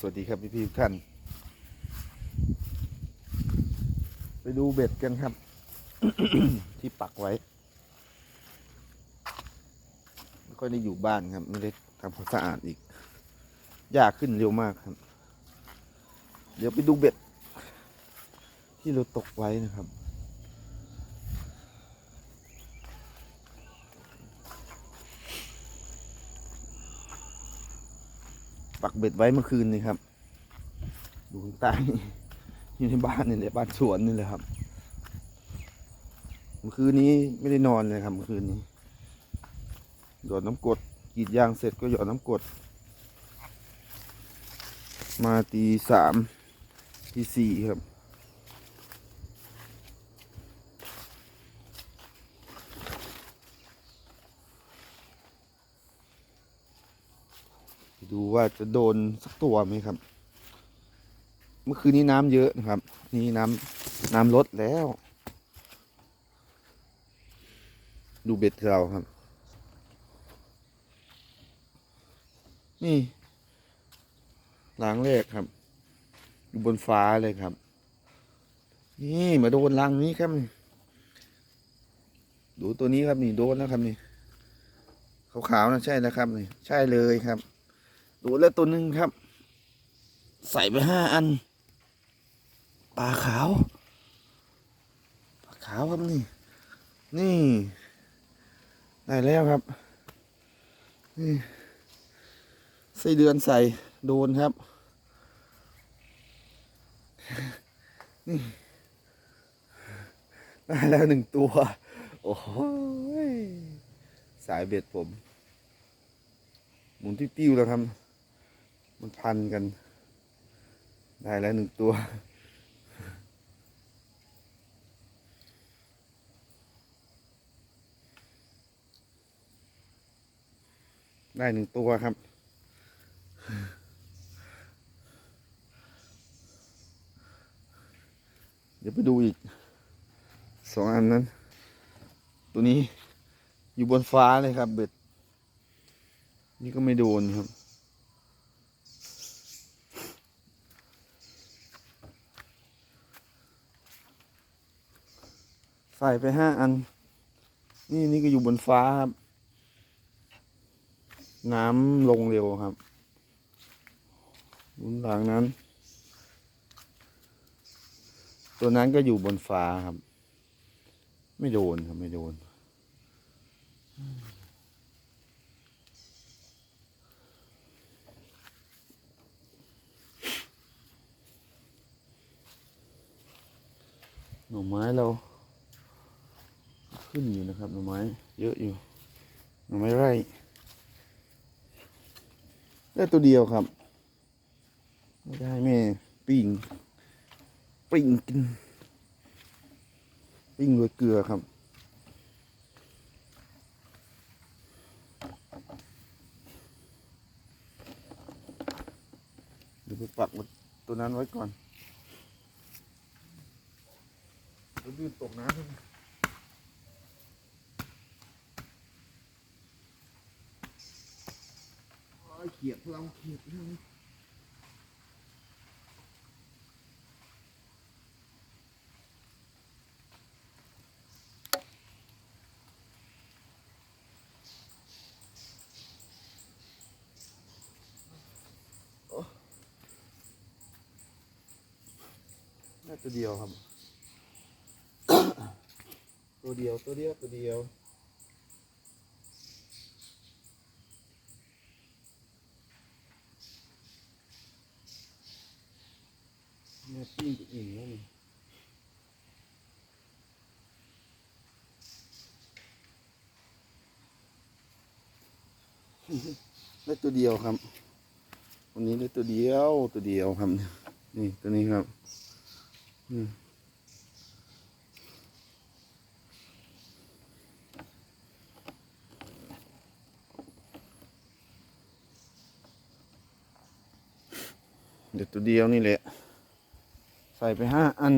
สวัสดีครับพี่พี่ทุกท่าน ไปดูเบ็ดกันครับ ที่ปักไว้ ไม่ค่อยได้อยู่บ้านครับ ไม่ได้ทำความสะอาดอีก ยากขึ้นเร็วมากครับ เดี๋ยวไปดูเบ็ด ที่เราตกไว้นะครับ ปักเบ็ดไว้เมื่อคืนนี่ครับดูข้างใต้อยู่ในบ้านนี่แหละบ้านสวนนี่แหละครับ เมื่อคืนนี้ไม่ได้นอนเลยครับเมื่อคืนนี้หยอดน้ำกดกรีดยางเสร็จก็หยอดน้ำกด มาตีสามตีสี่ครับ ดูว่าจะโดนสักตัวไหมครับ เมื่อคืนนี้น้ำเยอะนะครับ นี่น้ำน้ำลดแล้ว ดูเบ็ดเราครับ นี่หลังแรกครับ อยู่บนฟ้าเลยครับ นี่มาโดนรังนี้ครับนี่ดูตัวนี้ครับนี่โดนแล้วครับนี่ขาวๆนะใช่แล้วครับนี่ใช่เลยครับ ดูแล้วตัวหนึ่งครับ ใส่ไปห้าอันปลาขาวปลาขาวครับนี่ นี่ ได้แล้วครับ นี่ไส้เดือนใส่โดนครับ นี่ได้แล้วหนึ่งตัว โอ้โหยสายเบ็ดผม หมุนติ้วแล้วครับ มันพันกัน ได้แล้วหนึ่งตัว ได้หนึ่งตัวครับเดี๋ยวไปดูอีกสองอันนั้น ตัวนี้อยู่บนฟ้าเลยครับ เบ็ด นี่ก็ไม่โดนครับ ใส่ไปห้าอัน นี่นี่ก็อยู่บนฟ้าครับ น้ำลงเร็วครับบนหลังนั้น ตัวนั้นก็อยู่บนฟ้าครับ ไม่โดนครับไม่โดนหน่อไม้เรา ขึ้นอยู่นะครับหน่อไม้เยอะอยู่หน่อไม้ไร่ได้ตัวเดียวครับ ไม่ได้แม่ปิ้งปิ้งกินปิ้งด้วยเกลือครับเดี๋ยวไปปักตัวนั้นไว้ก่อนเดี๋ยวลื่นตกน้ำครับโอ้ย เขียดเราเขียดเลยน่าตัวเดียวครับ ตัวเดียวตัวเดียวตัวเดียวเนี่ย ปิ้งตัวเองนั่นได้ตัวเดียวครับ วันนี้ได้ตัวเดียวตัวเดียวครับ นี่ตัวนี้ครับอืมเดี๋ยวตัวเดียวนี่แหละ ใส่ไปห้าอัน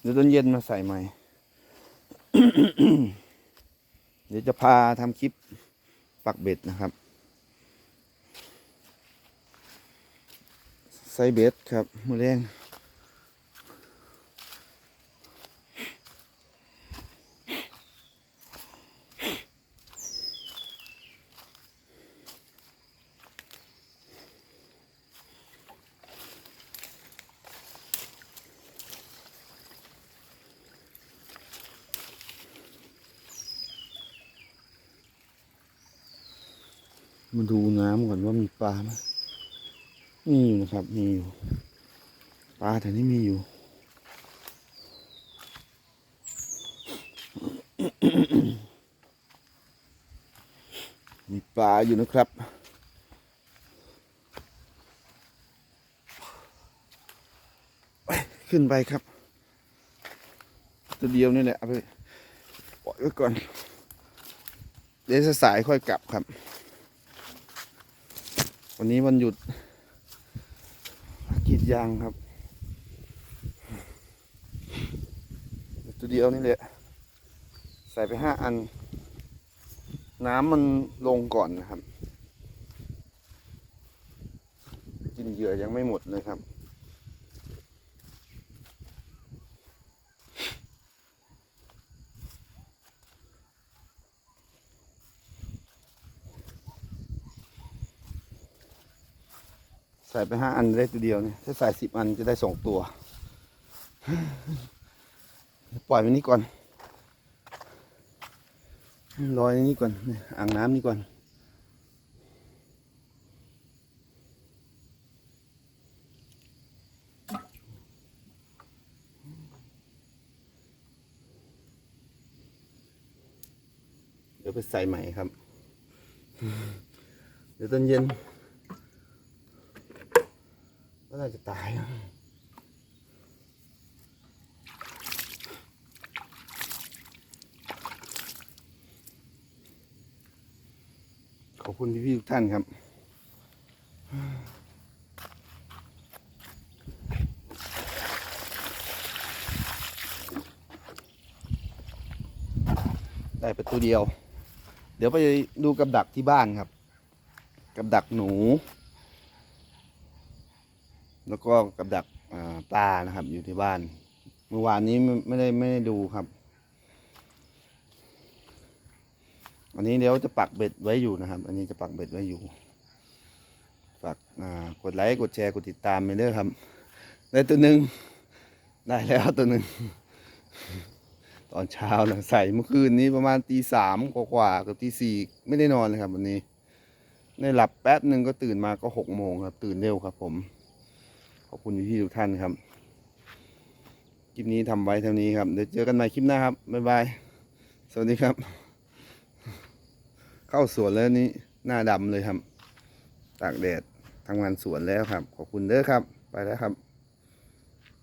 เดี๋ยวตอนเย็นมาใส่ใหม่ เดี๋ยวจะพาทำคลิปปักเบ็ดนะครับ ใส่เบ็ดครับมือแรง มาดูน้ำก่อนว่ามีปลาไหมมีอยู่นะครับ มีอยู่ ปลาแถวนี้มีอยู่ มีปลาอยู่นะครับไปขึ้นไปครับ ตัวเดียวนี่แหละเอาไปปล่อยไว้ก่อน เดี๋ยวสายค่อยกลับครับ วันนี้วันหยุดกีดยางครับตัวเดียวนี่แหละใส่ไปห้าอัน น้ำมันลงก่อนนะครับ กินเหยื่อยังไม่หมดเลยครับ ใส่ไปห้าอันได้ตัวเดียวเนี่ยถ้าใส่สิบอันจะได้สองตัว ปล่อยไว้นี่ก่อนลอยนี้ก่อนอ่างน้ำนี่ก่อนเดี๋ยวไปใส่ใหม่ครับ เดี๋ยวตอนเย็น ก็น่าจะตายขอบคุณพี่ๆทุกท่านครับ ได้ประตูเดียว เดี๋ยวไปดูกับดักที่บ้านครับ กับดักหนู ก็กับดักอ่าปลานะครับ อยู่ที่บ้าน เมื่อวานนี้ไม่ได้ไม่ได้ดูครับอันนี้เดี๋ยวจะปักเบ็ดไว้อยู่นะครับ อันนี้จะปักเบ็ดไว้อยู่ฝากกดไลค์กดแชร์กดติดตามไปเด้อครับ ได้ตัวหนึ่งได้แล้วตัวหนึ่งตอนเช้านะใส่เมื่อคืนนี้ประมาณตีสามกว่ากับตีสี่ไม่ได้นอนเลยครับ วันนี้ ได้หลับแป๊บหนึ่งก็ตื่นมาก็หกโมงครับ ตื่นเร็วครับผม อบคุณที่ทุกท่านครับ คลิปนี้ทำไว้เท่านี้ครับ เดี๋ยวเจอกันใหม่คลิปหน้าครับ บ๊ายบาย สวัสดีครับ เข้าสวนแล้วนี้หน้าดำเลยครับ ตากแดดทำงานสวนแล้วครับ ขอบคุณเด้อครับ ไปแล้วครับ